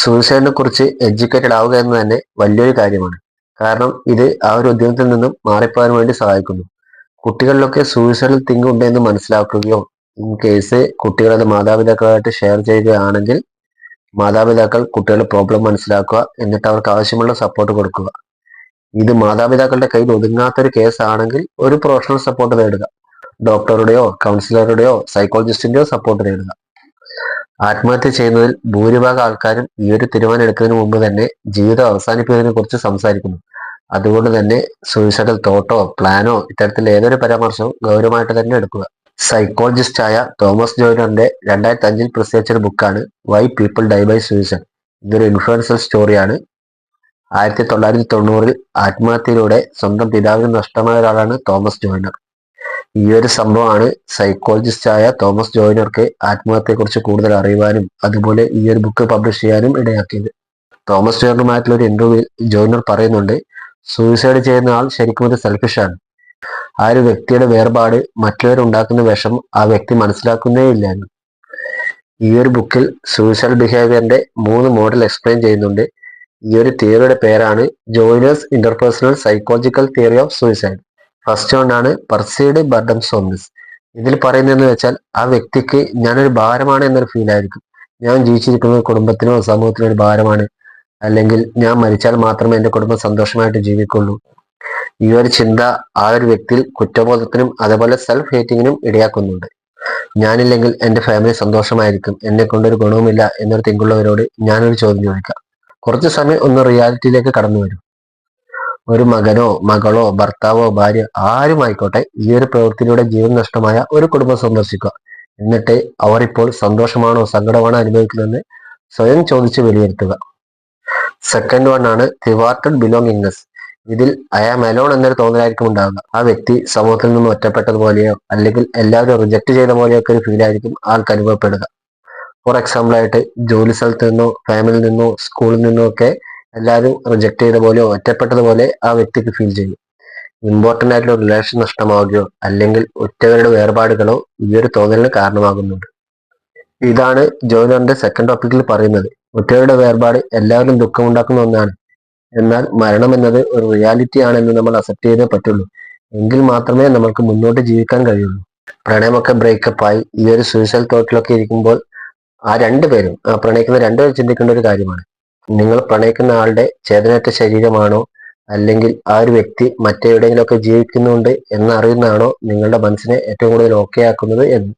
സൂയിസൈഡിനെ കുറിച്ച് എഡ്യൂക്കേറ്റഡ് ആവുക എന്ന് തന്നെ വലിയൊരു കാര്യമാണ്. കാരണം ഇത് ആ ഒരു ഉദ്യമത്തിൽ നിന്നും മാറിപ്പോകാൻ വേണ്ടി സഹായിക്കുന്നു. കുട്ടികളിലൊക്കെ സൂയിസൈഡൽ തിങ്ക് ഉണ്ട് എന്ന് മനസ്സിലാക്കുകയോ ഇൻ കേസ് കുട്ടികളത് മാതാപിതാക്കളായിട്ട് ഷെയർ ചെയ്യുകയാണെങ്കിൽ മാതാപിതാക്കൾ കുട്ടികളുടെ പ്രോബ്ലം മനസ്സിലാക്കുക എന്നിട്ട് അവർക്ക് ആവശ്യമുള്ള സപ്പോർട്ട് കൊടുക്കുക. ഇത് മാതാപിതാക്കളുടെ കയ്യിൽ ഒതുങ്ങാത്തൊരു കേസ് ആണെങ്കിൽ ഒരു പ്രൊഫഷണൽ സപ്പോർട്ട് നേടുക. ഡോക്ടറുടെയോ കൗൺസിലറുടെയോ സൈക്കോളജിസ്റ്റിന്റെയോ സപ്പോർട്ട് നേടുക. ആത്മഹത്യ ചെയ്യുന്നതിൽ ഭൂരിഭാഗം ആൾക്കാരും ഈ ഒരു തീരുമാനം എടുക്കുന്നതിന് മുമ്പ് തന്നെ ജീവിതം അവസാനിപ്പിക്കുന്നതിനെ കുറിച്ച് സംസാരിക്കുന്നു. അതുകൊണ്ട് തന്നെ സൂയിസൈഡൽ തോട്ടോ പ്ലാനോ ഇത്തരത്തിൽ ഏതൊരു പരാമർശവും ഗൗരവമായിട്ട് തന്നെ എടുക്കുക. സൈക്കോളജിസ്റ്റ് ആയ തോമസ് ജോയിനറിന്റെ രണ്ടായിരത്തി അഞ്ചിൽ പ്രസിദ്ധിച്ച ഒരു ബുക്കാണ് why people die by suicide ഇതൊരു ഇൻഫ്ലുവൻസൽ സ്റ്റോറിയാണ് ആയിരത്തി തൊള്ളായിരത്തി തൊണ്ണൂറിൽ ആത്മഹത്യയിലൂടെ സ്വന്തം പിതാവിന് നഷ്ടമായ ഒരാളാണ് തോമസ് ജോയിനർ. ഈ ഒരു സംഭവമാണ് സൈക്കോളജിസ്റ്റ് ആയ തോമസ് ജോയിനർക്ക് ആത്മഹത്യയെക്കുറിച്ച് കൂടുതൽ അറിയുവാനും അതുപോലെ ഈ ഒരു ബുക്ക് പബ്ലിഷ് ചെയ്യാനും ഇടയാക്കിയത്. തോമസ് ജോയിനറുമായിട്ടുള്ള ഒരു ഇന്റർവ്യൂവിൽ ജോയിനർ പറയുന്നുണ്ട് സൂയിസൈഡ് ചെയ്യുന്ന ആൾ ശരിക്കും ഒരു സെൽഫിഷാണ് ആ ഒരു വ്യക്തിയുടെ വേർപാട് മറ്റുള്ളവരുണ്ടാക്കുന്ന വിഷം ആ വ്യക്തി മനസ്സിലാക്കുന്നേ ഇല്ലായിരുന്നു ഈ ഒരു ബുക്കിൽ സൂയിസൈഡ് ബിഹേവിയറിന്റെ മൂന്ന് മോഡൽ എക്സ്പ്ലെയിൻ ചെയ്യുന്നുണ്ട്. ഈ ഒരു തിയറിയുടെ പേരാണ് Joiner's interpersonal psychological theory of suicide first കൊണ്ടാണ് പെർസീഡ് ബർഡം സോംനസ് ഇതിൽ പറയുന്നതെന്ന് വെച്ചാൽ ആ വ്യക്തിക്ക് ഞാനൊരു ഭാരമാണ് എന്നൊരു ഫീൽ ആയിരിക്കും. ഞാൻ ജീവിച്ചിരിക്കുന്നത് കുടുംബത്തിനോ സമൂഹത്തിനോ ഒരു ഭാരമാണ്. അല്ലെങ്കിൽ ഞാൻ മരിച്ചാൽ മാത്രമേ എന്റെ കുടുംബം സന്തോഷമായിട്ട് ജീവിക്കുള്ളൂ. ഈ ഒരു ചിന്ത ആ ഒരു വ്യക്തിയിൽ കുറ്റബോധത്തിനും അതുപോലെ സെൽഫ് ഹേറ്റിങ്ങിനും ഇടയാക്കുന്നുണ്ട്. ഞാനില്ലെങ്കിൽ എന്റെ ഫാമിലി സന്തോഷമായിരിക്കും. എന്നെ കൊണ്ടൊരു ഗുണവുമില്ല എന്നൊരു തിങ്കുള്ളവരോട് ഞാനൊരു ചോദ്യം ചോദിക്കാം. കുറച്ച് സമയം ഒന്ന് റിയാലിറ്റിയിലേക്ക് കടന്നു വരും ഒരു മകനോ മകളോ ഭർത്താവോ ഭാര്യ ആരുമായിക്കോട്ടെ ഈ ഒരു പ്രവൃത്തിയിലൂടെ ജീവൻ നഷ്ടമായ ഒരു കുടുംബം സന്ദർശിക്കുക. എന്നിട്ട് അവർ ഇപ്പോൾ സന്തോഷമാണോ സങ്കടമാണോ അനുഭവിക്കുന്നതെന്ന് സ്വയം ചോദിച്ച് വിലയിരുത്തുക. സെക്കൻഡ് വൺ ആണ് തിവാർട്ടഡ് ബിലോങ്ങിങ്നെസ് ഇതിൽ ഐ ആം അലോൺ എന്നൊരു തോന്നലായിരിക്കും ഉണ്ടാവുക. ആ വ്യക്തി സമൂഹത്തിൽ നിന്നും ഒറ്റപ്പെട്ടതുപോലെയോ അല്ലെങ്കിൽ എല്ലാവരും റിജക്ട് ചെയ്ത പോലെയോ ഒക്കെ ഒരു ഫീൽ ആയിരിക്കും ആൾക്ക് അനുഭവപ്പെടുക. ഫോർ എക്സാമ്പിൾ ആയിട്ട് ജോലി സ്ഥലത്ത് നിന്നോ ഫാമിലിയിൽ നിന്നോ സ്കൂളിൽ നിന്നോ ഒക്കെ എല്ലാവരും റിജക്ട് ചെയ്ത പോലെയോ ഒറ്റപ്പെട്ടതുപോലെ ആ വ്യക്തിക്ക് ഫീൽ ചെയ്യും. ഇമ്പോർട്ടന്റ് ആയിട്ടുള്ള റിലേഷൻ നഷ്ടമാവുകയോ അല്ലെങ്കിൽ ഒറ്റവരുടെ വേർപാടുകളോ ഈ ഒരു തോന്നലിന് കാരണമാകുന്നുണ്ട്. ഇതാണ് ജോയിനറിന്റെ സെക്കൻഡ് ടോപ്പിക്കിൽ പറയുന്നത്. ഒറ്റവരുടെ വേർപാട് എല്ലാവരും ദുഃഖമുണ്ടാക്കുന്ന ഒന്നാണ്. എന്നാൽ മരണം എന്നത് ഒരു റിയാലിറ്റി ആണെന്ന് നമ്മൾ അക്സെപ്റ്റ് ചെയ്തേ പറ്റുള്ളൂ. എങ്കിൽ മാത്രമേ നമ്മൾക്ക് മുന്നോട്ട് ജീവിക്കാൻ കഴിയുള്ളൂ. പ്രണയമൊക്കെ ബ്രേക്കപ്പ് ആയി ഈ ഒരു സൂയിസൈഡ് തോട്ടിലൊക്കെ ഇരിക്കുമ്പോൾ ആ രണ്ടുപേരും ആ പ്രണയിക്കുന്ന രണ്ടുപേരും ചിന്തിക്കേണ്ട ഒരു കാര്യമാണ്. നിങ്ങൾ പ്രണയിക്കുന്ന ആളുടെ ചേതനറ്റ ശരീരമാണോ? അല്ലെങ്കിൽ ആ ഒരു വ്യക്തി മറ്റെവിടെയെങ്കിലുമൊക്കെ ജീവിക്കുന്നുണ്ട് എന്നറിയുന്നതാണോ നിങ്ങളുടെ മനസ്സിനെ ഏറ്റവും കൂടുതൽ ഓക്കെ ആക്കുന്നത് എന്ന്?